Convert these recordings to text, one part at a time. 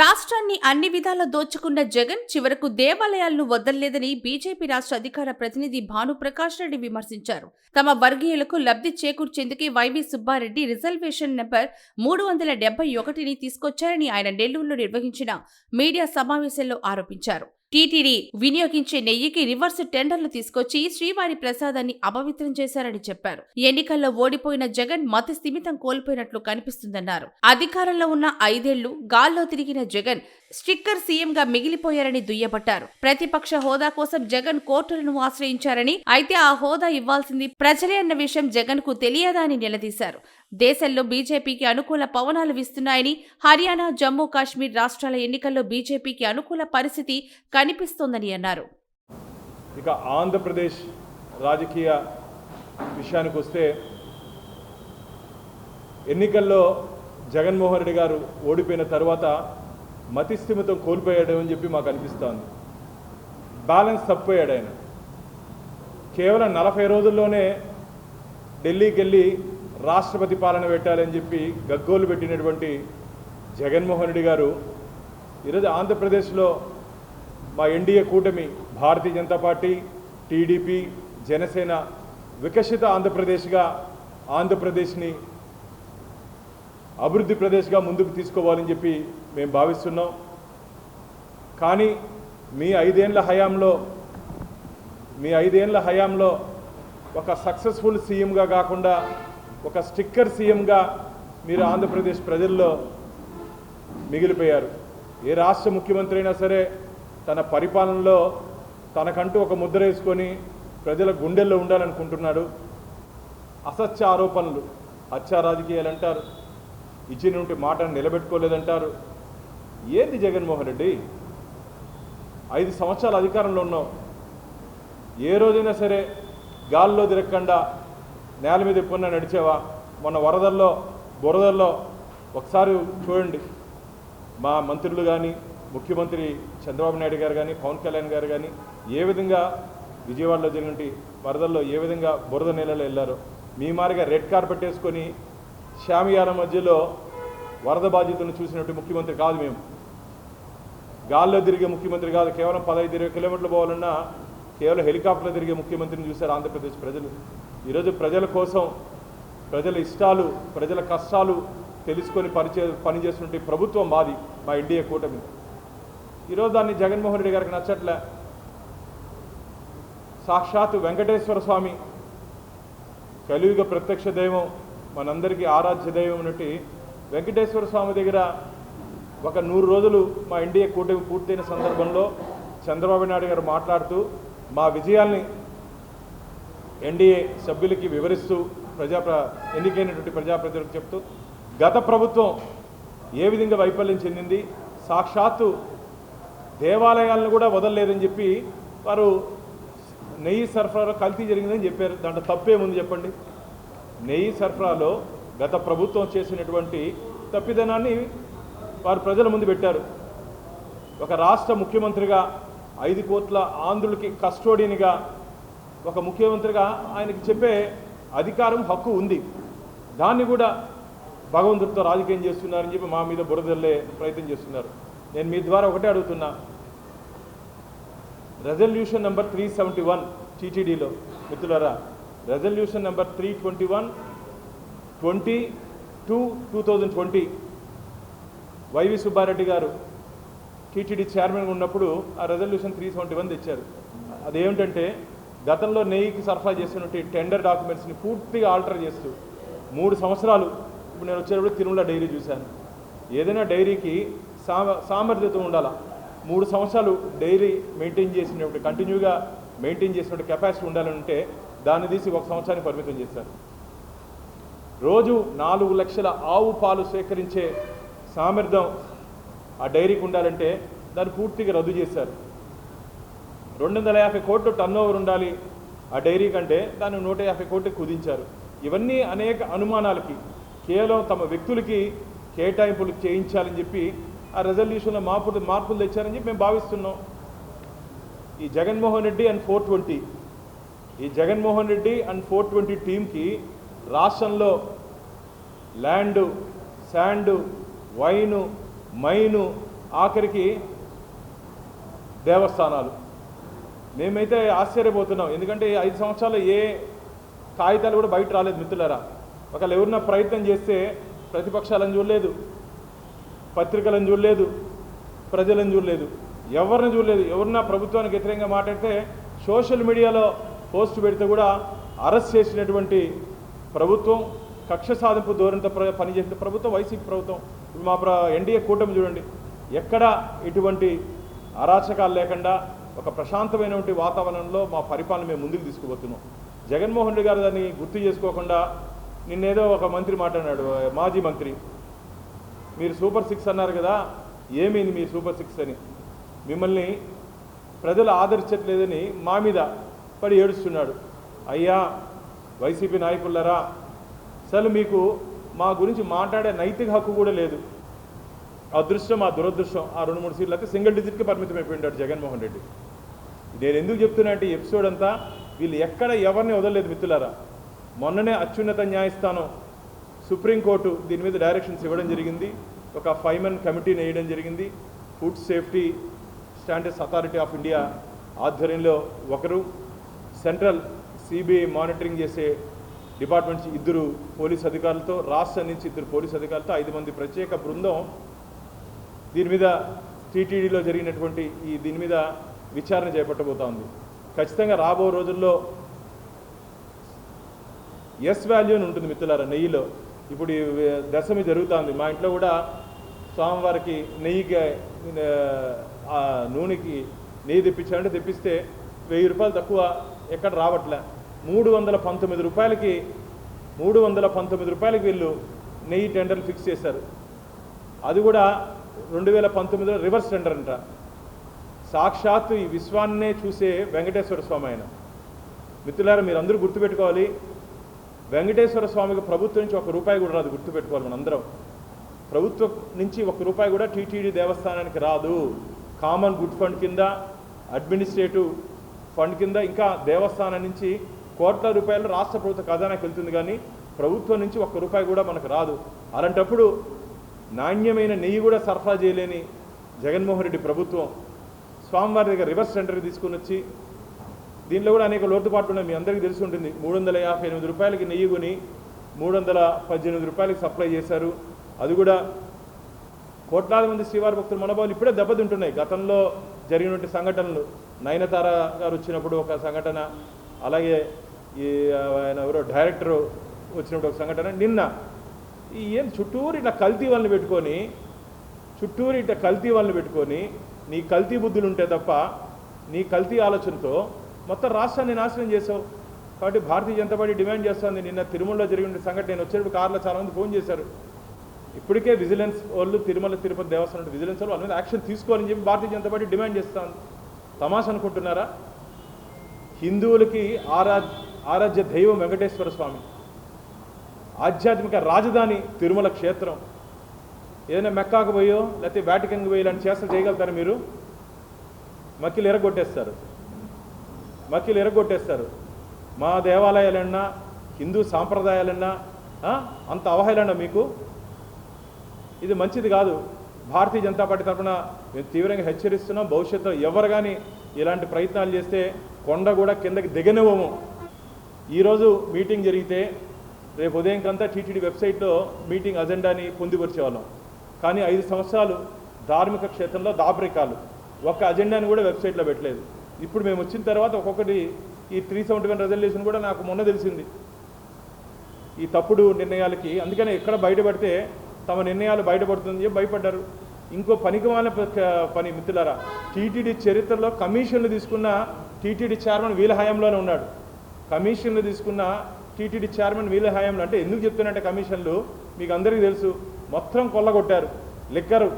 రాష్ట్రాన్ని అన్ని విధాలా దోచుకున్న జగన్ చివరకు దేవాలయాలను వదలలేదని బీజేపీ రాష్ట్ర అధికార ప్రతినిధి భానుప్రకాష్ రెడ్డి విమర్శించారు. తమ వర్గీయులకు లబ్ధి చేకూర్చేందుకే వైవి సుబ్బారెడ్డి రిజర్వేషన్ నెంబర్ మూడు వందల డెబ్బై ఒకటిని తీసుకొచ్చారని ఆయన నెల్లూరులో నిర్వహించిన మీడియా సమావేశంలో ఆరోపించారు. టీటీడీ వినియోగించే నెయ్యికి రివర్స్ టెండర్లు తీసుకొచ్చి శ్రీవారి ప్రసాదాన్ని అపవిత్రం చేశారని చెప్పారు. ఎన్నికల్లో ఓడిపోయిన జగన్ మత స్థిమితం కోల్పోయినట్లు కనిపిస్తుందన్నారు. అధికారంలో ఉన్న ఐదేళ్ళు గాల్లో తిరిగిన జగన్ స్టిక్కర్ సీఎంగా మిగిలిపోయారని దుయ్యబట్టారు. ప్రతిపక్ష హోదా కోసం జగన్ కోర్టులను ఆశ్రయించారని అయితే ఆ హోదా ఇవ్వాల్సింది ప్రజలే అన్న విషయం జగన్కు తెలియదా అని నిలదీశారు. దేశంలో బీజేపీకి అనుకూల పవనాలు వీస్తున్నాయని హర్యానా జమ్మూ కాశ్మీర్ రాష్ట్రాల ఎన్నికల్లో బీజేపీకి అనుకూల పరిస్థితి కనిపిస్తోందని అన్నారు. ఇక ఆంధ్రప్రదేశ్ రాజకీయ విషయానికి వస్తే ఎన్నికల్లో జగన్మోహన్ రెడ్డి గారు ఓడిపోయిన తర్వాత మతిస్థిమితం కోల్పోయాడు అని చెప్పి మాకు అనిపిస్తోంది. బ్యాలెన్స్ తప్పిపోయాడు ఆయన. కేవలం నలభై రోజుల్లోనే ఢిల్లీకి వెళ్ళి రాష్ట్రపతి పాలన పెట్టాలని చెప్పి గగ్గోలు పెట్టినటువంటి జగన్మోహన్ రెడ్డి గారు ఈరోజు ఆంధ్రప్రదేశ్లో మా ఎన్డీఏ కూటమి భారతీయ జనతా పార్టీ టీడీపీ జనసేన వికసిత ఆంధ్రప్రదేశ్గా ఆంధ్రప్రదేశ్ని అభివృద్ధి ప్రదేశ్గా ముందుకు తీసుకోవాలని చెప్పి మేము భావిస్తున్నాం. కానీ మీ ఐదేళ్ళ హయాంలో మీ ఐదేళ్ళ హయాంలో ఒక సక్సెస్ఫుల్ సీఎంగా కాకుండా ఒక స్టిక్కర్ సీఎంగా మీరు ఆంధ్రప్రదేశ్ ప్రజల్లో మిగిలిపోయారు. ఏ రాష్ట్ర ముఖ్యమంత్రి అయినా సరే తన పరిపాలనలో తనకంటూ ఒక ముద్ర వేసుకొని ప్రజల గుండెల్లో ఉండాలనుకుంటున్నాడు. అసత్య ఆరోపణలు హత్యా రాజకీయాలు అంటారు. ఇచ్చినటువంటి మాటను నిలబెట్టుకోలేదంటారు. ఏంది జగన్మోహన్ రెడ్డి? ఐదు సంవత్సరాల అధికారంలో ఉన్నావు. ఏ రోజైనా సరే గాల్లో తిరగకుండా నేల మీద ఎప్పుడన్నా నడిచేవా? మొన్న వరదల్లో బురదల్లో ఒకసారి చూడండి. మా మంత్రులు కానీ ముఖ్యమంత్రి చంద్రబాబు నాయుడు గారు కానీ పవన్ కళ్యాణ్ గారు కానీ ఏ విధంగా విజయవాడలో జరిగినటువంటి వరదల్లో ఏ విధంగా బురద నీళ్ళలో వెళ్ళారో మీ మారిగా రెడ్ కార్పెట్ వేసుకొని శామియాల మధ్యలో వరద బాధితులను చూసినట్టు ముఖ్యమంత్రి కాదు మేము. గాల్లో తిరిగే ముఖ్యమంత్రి కాదు. కేవలం పదహైదు ఇరవై కిలోమీటర్లు పోవాలన్నా కేవలం హెలికాప్టర్లో తిరిగే ముఖ్యమంత్రిని చూశారు ఆంధ్రప్రదేశ్ ప్రజలు. ఈరోజు ప్రజల కోసం ప్రజల ఇష్టాలు ప్రజల కష్టాలు తెలుసుకొని పనిచే పనిచేస్తుంటే ప్రభుత్వం మాది మా ఎన్డీఏ కూటమి. ఈరోజు దాన్ని జగన్మోహన్ రెడ్డి గారికి నచ్చట్లే. సాక్షాత్ వెంకటేశ్వర స్వామి కలియుగ ప్రత్యక్ష దైవం మనందరికీ ఆరాధ్య దైవం ఉన్నట్టు వెంకటేశ్వర స్వామి దగ్గర ఒక నూరు రోజులు మా ఎన్డీఏ కూటమి పూర్తయిన సందర్భంలో చంద్రబాబు నాయుడు గారు మాట్లాడుతూ మా విజయాల్ని ఎన్డీఏ సభ్యులకి వివరిస్తూ ప్రజా ఎన్నికైనటువంటి ప్రజాప్రతినిధులకు చెప్తూ గత ప్రభుత్వం ఏ విధంగా వైఫల్యం చెందింది సాక్షాత్తు దేవాలయాలను కూడా వదలలేదని చెప్పి వారు నెయ్యి సరఫరాలో కల్తీ జరిగిందని చెప్పారు. దాంట్లో తప్పేముంది చెప్పండి? నెయ్యి సరఫరాలో గత ప్రభుత్వం చేసినటువంటి తప్పిదనాన్ని వారు ప్రజల ముందు పెట్టారు. ఒక రాష్ట్ర ముఖ్యమంత్రిగా ఐదు కోట్ల ఆంధ్రులకి కస్టోడియన్గా ఒక ముఖ్యమంత్రిగా ఆయనకి చెప్పే అధికారం హక్కు ఉంది. దాన్ని కూడా భగవంతుడితో రాజకీయం చేస్తున్నారని చెప్పి మా మీద బురదల్లే ప్రయత్నం చేస్తున్నారు. నేను మీ ద్వారా ఒకటే అడుగుతున్నా. Resolution number three seventy one టీటీడీలో మిత్రులరా resolution number three twenty one twenty two two thousand twenty YV Subbareddy garu TTD చైర్మన్గా ఉన్నప్పుడు ఆ రెజల్యూషన్ త్రీ సెవెంటీ వన్ తెచ్చారు. అదేమిటంటే గతంలో నెయ్యికి సరఫరా చేసినటువంటి టెండర్ డాక్యుమెంట్స్ని పూర్తిగా ఆల్టర్ చేస్తూ మూడు సంవత్సరాలు ఇప్పుడు నేను వచ్చేటప్పుడు తిరుమల డైరీ చూశాను. ఏదైనా డైరీకి సామ సామర్థ్యత ఉండాలా? మూడు సంవత్సరాలు డైరీ మెయింటైన్ చేసినప్పుడు కంటిన్యూగా మెయింటైన్ చేసినటువంటి కెపాసిటీ ఉండాలని ఉంటే దాన్ని తీసి ఒక సంవత్సరానికి పరిమితం చేశారు రోజు నాలుగు లక్షల ఆవు పాలు సేకరించే సామర్థ్యం ఆ డైరీకి ఉండాలంటే దాన్ని పూర్తిగా రద్దు చేశారు రెండు వందల యాభై కోట్లు టర్న్ ఓవర్ ఉండాలి. ఆ డైరీ కంటే దాన్ని నూట యాభై కోట్లు కుదించారు. ఇవన్నీ అనేక అనుమానాలకి కేవలం తమ వ్యక్తులకి కేటాయింపులు చేయించాలని చెప్పి ఆ రెజల్యూషన్లో మార్పులు మార్పులు తెచ్చారని చెప్పి మేము భావిస్తున్నాం. ఈ Jaganmohan Reddy and four twenty ఈ Jaganmohan Reddy and four twenty టీంకి రాష్ట్రంలో ల్యాండు శాండు వైను మైను ఆఖరికి దేవస్థానాలు. మేమైతే ఆశ్చర్యపోతున్నాం. ఎందుకంటే ఐదు సంవత్సరాలు ఏ కాగితాలు కూడా బయట రాలేదు మిత్రులరా. ఒకళ్ళు ఎవరన్నా ప్రయత్నం చేస్తే ప్రతిపక్షాలను చూడలేదు పత్రికలను చూడలేదు ప్రజలను చూడలేదు ఎవరిని చూడలేదు. ఎవరన్నా ప్రభుత్వానికి వ్యతిరేకంగా మాట్లాడితే సోషల్ మీడియాలో పోస్ట్ పెడితే కూడా అరెస్ట్ చేసినటువంటి ప్రభుత్వం కక్ష సాధింపు ధోరణితో ప్ర పనిచేసిన ప్రభుత్వం వైసీపీ ప్రభుత్వం. ఇప్పుడు మా ఎన్డీఏ కూటమి చూడండి. ఎక్కడ ఇటువంటి అరాచకాలు లేకుండా ఒక ప్రశాంతమైనటువంటి వాతావరణంలో మా పరిపాలన మేము ముందుకు తీసుకుపోతున్నాం. జగన్మోహన్ రెడ్డి గారు దాన్ని గుర్తు చేసుకోకుండా నిన్నేదో ఒక మంత్రి మాట్లాడాడు మాజీ మంత్రి. మీరు సూపర్ సిక్స్ అన్నారు కదా ఏమైంది మీ సూపర్ సిక్స్ అని? మిమ్మల్ని ప్రజలు ఆదరించట్లేదని మా మీద పడి ఏడుస్తున్నాడు. అయ్యా వైసీపీ నాయకులరా అసలు మీకు మా గురించి మాట్లాడే నైతిక హక్కు కూడా లేదు. అదృష్టం ఆ దురదృష్టం ఆ రెండు మూడు సీట్లు అయితే సింగిల్ డిజిట్కి పరిమితం అయిపోయింటాడు జగన్మోహన్ రెడ్డి. నేను ఎందుకు చెప్తున్నా అంటే ఎపిసోడ్ అంతా వీళ్ళు ఎక్కడ ఎవరిని వదలలేదు మిత్రులారా. మొన్ననే అత్యున్నత న్యాయస్థానం సుప్రీంకోర్టు దీని మీద డైరెక్షన్స్ ఇవ్వడం జరిగింది. ఒక ఫైవ్ మెన్ కమిటీని వేయడం జరిగింది. Food safety standards authority of India ఆధ్వర్యంలో ఒకరు. సెంట్రల్ సిబిఐ మానిటరింగ్ చేసే డిపార్ట్మెంట్స్ ఇద్దరు పోలీస్ అధికారులతో రాష్ట్రం నుంచి ఇద్దరు పోలీస్ అధికారులతో ఐదు మంది ప్రత్యేక బృందం. దీని మీద టీటీడీలో జరిగినటువంటి ఈ దీని మీద విచారణ చేపట్టబోతా ఉంది. ఖచ్చితంగా రాబో రోజుల్లో ఎస్ వాల్యూ అని ఉంటుంది మిత్రులారా నెయ్యిలో. ఇప్పుడు ఈ దశమి జరుగుతుంది మా ఇంట్లో కూడా స్వామివారికి నెయ్యికి ఆ నూనెకి నెయ్యి తెప్పించాలంటే తెప్పిస్తే వెయ్యి రూపాయలు తక్కువ ఎక్కడ రావట్లే. మూడు వందల పంతొమ్మిది రూపాయలకి మూడు వందల పంతొమ్మిది రూపాయలకి వీళ్ళు నెయ్యి టెండర్లు ఫిక్స్ చేశారు. అది కూడా రెండు వేల పంతొమ్మిదిలో రివర్స్ టెండర్ అంట. సాక్షాత్తు ఈ విశ్వాన్నే చూసే వెంకటేశ్వర స్వామి ఆయన. మిత్రులారా మీరందరూ గుర్తుపెట్టుకోవాలి వెంకటేశ్వర స్వామికి ప్రభుత్వం నుంచి ఒక రూపాయి కూడా రాదు గుర్తుపెట్టుకోవాలి మనందరం. ప్రభుత్వం నుంచి ఒక రూపాయి కూడా టీటీడీ దేవస్థానానికి రాదు. కామన్ గుడ్ ఫండ్ కింద అడ్మినిస్ట్రేటివ్ ఫండ్ కింద ఇంకా దేవస్థానం నుంచి కోట్ల రూపాయలు రాష్ట్ర ప్రభుత్వ ఖజానాకి వెళ్తుంది కానీ ప్రభుత్వం నుంచి ఒక్క రూపాయి కూడా మనకు రాదు. అలాంటప్పుడు నాణ్యమైన నెయ్యి కూడా సరఫరా చేయలేని జగన్మోహన్ రెడ్డి ప్రభుత్వం స్వామివారి దగ్గర రివర్స్ సెంటర్ తీసుకుని వచ్చి దీనిలో కూడా అనేక లోటుపాట్లు ఉన్నాయి. మీ అందరికీ తెలిసి ఉంటుంది మూడు వందల యాభై ఎనిమిది రూపాయలకి నెయ్యి కొని మూడు వందల పద్దెనిమిది రూపాయలకి సప్లై చేశారు. అది కూడా కోట్లాది మంది శ్రీవారి భక్తుల మనోభావాలు ఇప్పుడే దెబ్బతింటున్నాయి. గతంలో జరిగినటువంటి సంఘటనలు నయనతార గారు వచ్చినప్పుడు ఒక సంఘటన అలాగే ఈ ఆయన ఎవరో డైరెక్టర్ వచ్చినప్పుడు ఒక సంఘటన. నిన్న ఈ ఏం చుట్టూరు ఇట్లా కల్తీ వాళ్ళని పెట్టుకొని చుట్టూరు ఇట్లా కల్తీ వాళ్ళని పెట్టుకొని నీ కల్తీ బుద్ధులు ఉంటే తప్ప నీ కల్తీ ఆలోచనతో మొత్తం రాష్ట్రాన్ని నాశనం చేసావు కాబట్టి భారతీయ జనతా పార్టీ డిమాండ్ చేస్తుంది. నిన్న తిరుమలలో జరిగిన సంఘటన నేను వచ్చేటప్పుడు కార్లో చాలామంది ఫోన్ చేశారు. ఇప్పటికే విజిలెన్స్ వాళ్ళు తిరుమల తిరుపతి దేవస్థానం విజిలెన్స్ వాళ్ళు వాళ్ళ మీద యాక్షన్ తీసుకోవాలని చెప్పి భారతీయ జనతా పార్టీ డిమాండ్ చేస్తాను తమాషా అనుకుంటున్నారా? హిందువులకి ఆరా ఆరాధ్య దైవం వెంకటేశ్వర స్వామి. ఆధ్యాత్మిక రాజధాని తిరుమల క్షేత్రం. ఏదైనా మెక్కాకు పోయో లేకపోతే వ్యాటికన్కి పోయో ఇలాంటి చేష్టలు చేయగలుగుతారు మీరు? మక్కిలు ఎరగొట్టేస్తారు. మక్కిలు ఎరగొట్టేస్తారు. మా దేవాలయాలన్నా హిందూ సాంప్రదాయాలన్నా అంత అవహేళన మీకు? ఇది మంచిది కాదు. భారతీయ జనతా పార్టీ తరఫున మేము తీవ్రంగా హెచ్చరిస్తున్నాం. భవిష్యత్తులో ఎవరు కానీ ఇలాంటి ప్రయత్నాలు చేస్తే కొండ కూడా కిందకి దిగనివ్వము. ఈరోజు మీటింగ్ జరిగితే రేపు ఉదయం కంతా టీటీడీ వెబ్సైట్లో మీటింగ్ అజెండాని పొందిపరిచేవాళ్ళం. కానీ ఐదు సంవత్సరాలు ధార్మిక క్షేత్రంలో దాపరికాలు ఒక్క అజెండాని కూడా వెబ్సైట్లో పెట్టలేదు. ఇప్పుడు మేము వచ్చిన తర్వాత ఒక్కొక్కటి ఈ త్రీ సెవెంటీ వన్ రెజల్యూషన్ కూడా నాకు మొన్న తెలిసింది. ఈ తప్పుడు నిర్ణయాలకి అందుకనే ఎక్కడ బయటపడితే తమ నిర్ణయాలు బయటపడుతుందని చెప్పి భయపడ్డారు. ఇంకో పనికిమాల పని మిత్రులారా టీటీడీ చరిత్రలో కమిషన్లు తీసుకున్న టీటీడీ చైర్మన్ వీళ్ళ హయాంలోనే ఉన్నాడు. కమిషన్లు తీసుకున్న టీటీడీ చైర్మన్ వీళ్ళ హయాంలో అంటే ఎందుకు చెప్తున్నట్టే కమిషన్లు? మీకు అందరికీ తెలుసు. మొత్తం కొల్లగొట్టారు. లిక్కరు.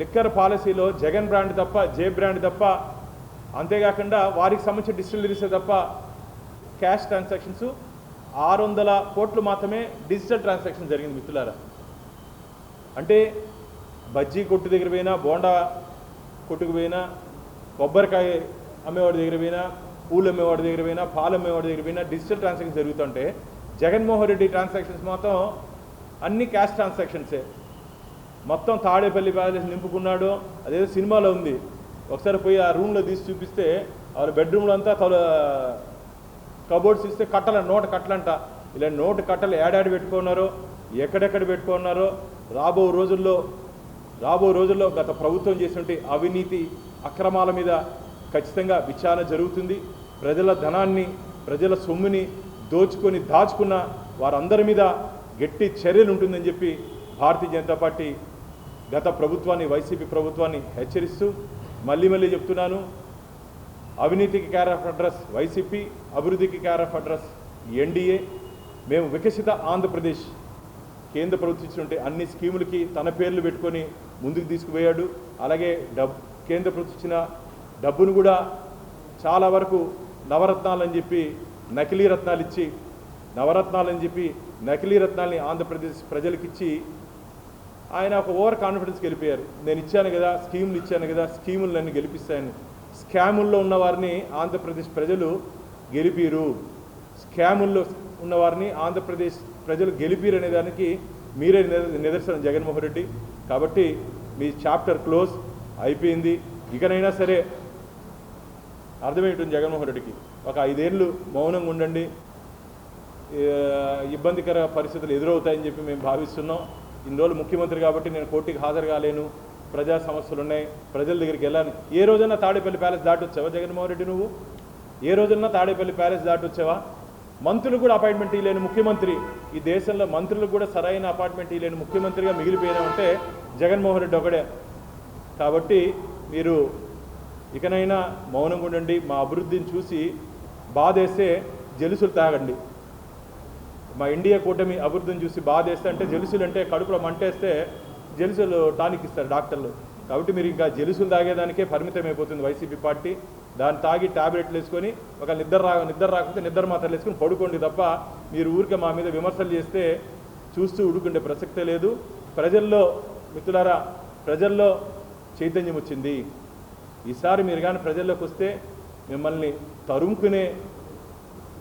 లిక్కర్ పాలసీలో జగన్ బ్రాండ్ తప్ప జే బ్రాండ్ తప్ప అంతేకాకుండా వారికి సంబంధించిన డిస్టిలరీసే తప్ప క్యాష్ ట్రాన్సాక్షన్స్ ఆరు వందల కోట్లు మాత్రమే డిజిటల్ ట్రాన్సాక్షన్ జరిగింది మిత్రులారా. అంటే బజ్జీ కొట్టు దగ్గర పోయినా బోండా కొట్టుకు పోయినా కొబ్బరికాయ అమ్మేవాడి దగ్గర పోయినా పూలు అమ్మేవాడి దగ్గర పోయినా పాలు అమ్మేవాడి దగ్గర పోయినా డిజిటల్ ట్రాన్సాక్షన్ జరుగుతుంటే జగన్మోహన్ రెడ్డి ట్రాన్సాక్షన్స్ మాత్రం అన్ని క్యాష్ ట్రాన్సాక్షన్సే. మొత్తం తాడేపల్లి ప్యాలెస్ నింపుకున్నాడు. అదేదో సినిమాలో ఉంది. ఒకసారి పోయి ఆ రూమ్లో తీసి చూపిస్తే వాళ్ళ బెడ్రూమ్లో అంతా తల కబోర్డ్స్ ఇస్తే కట్టల నోట కట్టలంట. ఇలా నోటు కట్టలు ఏడాడి పెట్టుకున్నారో. ఎక్కడెక్కడ పెట్టుకున్నారో? రాబో రోజుల్లో రాబో రోజుల్లో గత ప్రభుత్వం చేసినటువంటి అవినీతి అక్రమాల మీద ఖచ్చితంగా విచారణ జరుగుతుంది. ప్రజల ధనాన్ని ప్రజల సొమ్ముని దోచుకొని దాచుకున్న వారందరి మీద గట్టి చర్యలు ఉంటుందని చెప్పి భారతీయ జనతా పార్టీ గత ప్రభుత్వాన్ని వైసీపీ ప్రభుత్వాన్ని హెచ్చరిస్తూ మళ్ళీ మళ్ళీ చెప్తున్నాను. అవినీతికి కేర్ ఆఫ్ అడ్రస్ వైసీపీ అభివృద్ధికి కేర్ ఆఫ్ అడ్రస్ ఎన్డీఏ మేము వికసిత ఆంధ్రప్రదేశ్. కేంద్ర ప్రభుత్వం ఇచ్చినటువంటి అన్ని స్కీములకి తన పేర్లు పెట్టుకొని ముందుకు తీసుకుపోయాడు. అలాగే డబ్ కేంద్ర ప్రభుత్వం ఇచ్చిన డబ్బును కూడా చాలా వరకు నవరత్నాలని చెప్పి నకిలీ రత్నాలు ఇచ్చి నవరత్నాలని చెప్పి నకిలీ రత్నాల్ని ఆంధ్రప్రదేశ్ ప్రజలకిచ్చి ఆయన ఒక ఓవర్ కాన్ఫిడెన్స్కి వెళ్ళిపోయారు. నేను ఇచ్చాను కదా స్కీములు ఇచ్చాను కదా స్కీములు నన్ను గెలిపిస్తాయని. స్కాముల్లో ఉన్నవారిని ఆంధ్రప్రదేశ్ ప్రజలు గెలిపిరు. స్కాముల్లో ఉన్నవారిని ఆంధ్రప్రదేశ్ ప్రజలు గెలిపిరు అనే దానికి మీరే నిదర్శనం జగన్మోహన్ రెడ్డి. కాబట్టి మీ చాప్టర్ క్లోజ్ అయిపోయింది. ఇకనైనా సరే అర్థమేంటుంది జగన్మోహన్ రెడ్డికి. ఒక ఐదేళ్ళు మౌనంగా ఉండండి. ఇబ్బందికర పరిస్థితులు ఎదురవుతాయని చెప్పి మేము భావిస్తున్నాం. ఇన్ని రోజులు ముఖ్యమంత్రి కాబట్టి నేను కోర్టుకి హాజరు కాలేను ప్రజా సమస్యలు ఉన్నాయి. ప్రజల దగ్గరికి వెళ్ళాను. ఏ రోజైనా తాడేపల్లి ప్యాలెస్ దాటి వచ్చావా జగన్మోహన్ రెడ్డి నువ్వు? ఏ రోజన్నా తాడేపల్లి ప్యాలెస్ దాటి వచ్చావా మంత్రులు కూడా అపాయింట్మెంట్ ఇవ్వలేని ముఖ్యమంత్రి. ఈ దేశంలో మంత్రులకు కూడా సరైన అపాయింట్మెంట్ ఇవ్వలేని ముఖ్యమంత్రిగా మిగిలిపోయినామంటే జగన్మోహన్ రెడ్డి ఒకడే. కాబట్టి మీరు ఇకనైనా మౌనంగా ఉండండి. మా అభివృద్ధిని చూసి బాధేస్తే జలుసులు తాగండి. మా ఇండియా కూటమి అభివృద్ధిని చూసి బాధేస్తే అంటే జలుసులు అంటే కడుపులో మంటేస్తే జలుసులు టానిక్ ఇస్తారు డాక్టర్లు. కాబట్టి మీరు ఇంకా జలుసులు తాగేదానికే పరిమితం అయిపోతుంది వైసీపీ పార్టీ. దాన్ని తాగి టాబ్లెట్లు వేసుకొని ఒక నిద్ర రా నిద్ర రాకపోతే నిద్ర మాత్రలు వేసుకొని పడుకోండి తప్ప మీరు ఊరికే మా మీద విమర్శలు చేస్తే చూస్తూ ఉడుకుండే ప్రసక్తే లేదు. ప్రజల్లో మిత్రులారా ప్రజల్లో చైతన్యం వచ్చింది. ఈసారి మీరు కానీ ప్రజల్లోకి వస్తే మిమ్మల్ని తరుముకునే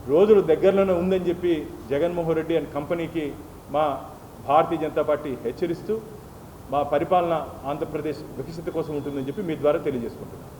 రోజులు దగ్గరలోనే ఉందని చెప్పి జగన్మోహన్ రెడ్డి అండ్ కంపెనీకి మా భారతీయ జనతా పార్టీ హెచ్చరిస్తూ మా పరిపాలన ఆంధ్రప్రదేశ్ వికసిత కోసం ఉంటుందని చెప్పి మీ ద్వారా తెలియజేసుకుంటున్నాను